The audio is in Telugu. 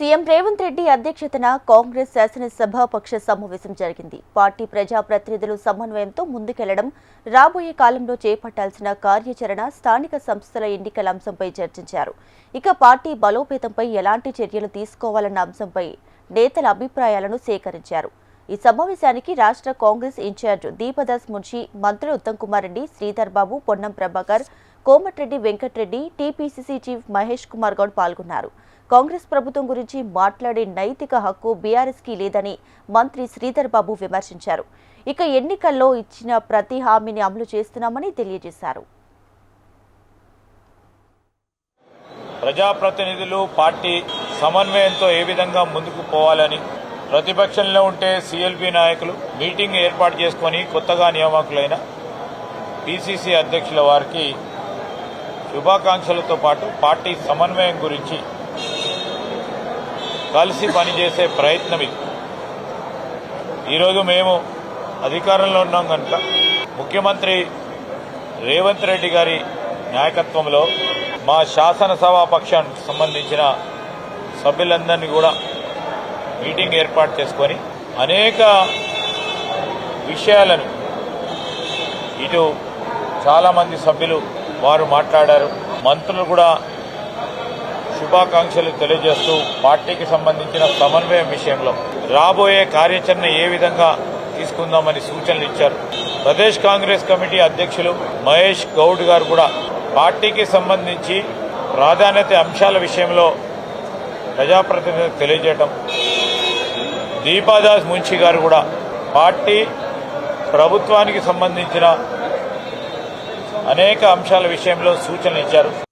సీఎం రేవంత్ రెడ్డి అధ్యక్షతన కాంగ్రెస్ శాసనసభాపక్ష సమావేశం జరిగింది. పార్టీ ప్రజాప్రతినిధులు సమన్వయంతో ముందుకెళ్ళడం రాబోయే కాలంలో చేపట్టాల్సిన కార్యాచరణ స్థానిక సంస్థల ఎన్నికల అంశంపై చర్చించారు. ఇక పార్టీ బలోపేతంపై ఎలాంటి చర్యలు తీసుకోవాలన్న అంశంపై నేతల అభిప్రాయాలను సేకరించారు. ఈ సమావేశానికి రాష్ట్ర కాంగ్రెస్ ఇన్ఛార్జ్ దీపదాస్ మున్షి మంత్రులు ఉత్తమ్ కుమార్ రెడ్డి శ్రీధర్ బాబు పొన్నం ప్రభాకర్ కోమటిరెడ్డి వెంకటరెడ్డి టీపీసీసీ చీఫ్ మహేష్ కుమార్ గౌడ్ పాల్గొన్నారు. కాంగ్రెస్ ప్రభుత్వం గురించి మాట్లాడే నైతిక హక్కు బీఆర్ఎస్కి లేదని మంత్రి శ్రీధర్ బాబు విమర్శించారు. ఇక ఎన్నికల్లో ఇచ్చిన ప్రతి హామీని అమలు చేస్తున్నామని తెలియజేశారు. ప్రజాప్రతినిధులు పార్టీ సమన్వయంతో ఏ విధంగా ముందుకు పోవాలని ప్రతిపక్షంలో ఉంటే సిఎల్పి నాయకులు మీటింగ్ ఏర్పాటు చేసుకొని కొత్తగా నియామకులైన పిసిసి అధ్యక్షుల వారికి శుభాకాంక్షలతో పాటు పార్టీ సమన్వయం గురించి కలిసి పనిచేసే ప్రయత్నం ఇది. ఈరోజు మేము అధికారంలో ఉన్నాం కనుక ముఖ్యమంత్రి రేవంత్ రెడ్డి గారి నాయకత్వంలో మా శాసనసభా పక్షానికి సంబంధించిన సభ్యులందరినీ కూడా మీటింగ్ ఏర్పాటు చేసుకొని అనేక విషయాలను ఇటు చాలామంది సభ్యులు వారు మాట్లాడారు. మంత్రులు కూడా శుభాకాంక్షలు తెలియజేస్తూ పార్టీకి సంబంధించిన సమన్వయం విషయంలో రాబోయే కార్యాచరణ ఏ విధంగా తీసుకుందామని సూచనలు ఇచ్చారు. ప్రదేశ్ కాంగ్రెస్ కమిటీ అధ్యక్షులు మహేష్ గౌడ్ గారు కూడా పార్టీకి సంబంధించి ప్రాధాన్యత అంశాల విషయంలో ప్రజాప్రతినిధులకు తెలియజేయటం. దీపాదాస్ మున్షి గారు కూడా పార్టీ ప్రభుత్వానికి సంబంధించిన అనేక అంశాల విషయంలో సూచనలు ఇచ్చారు.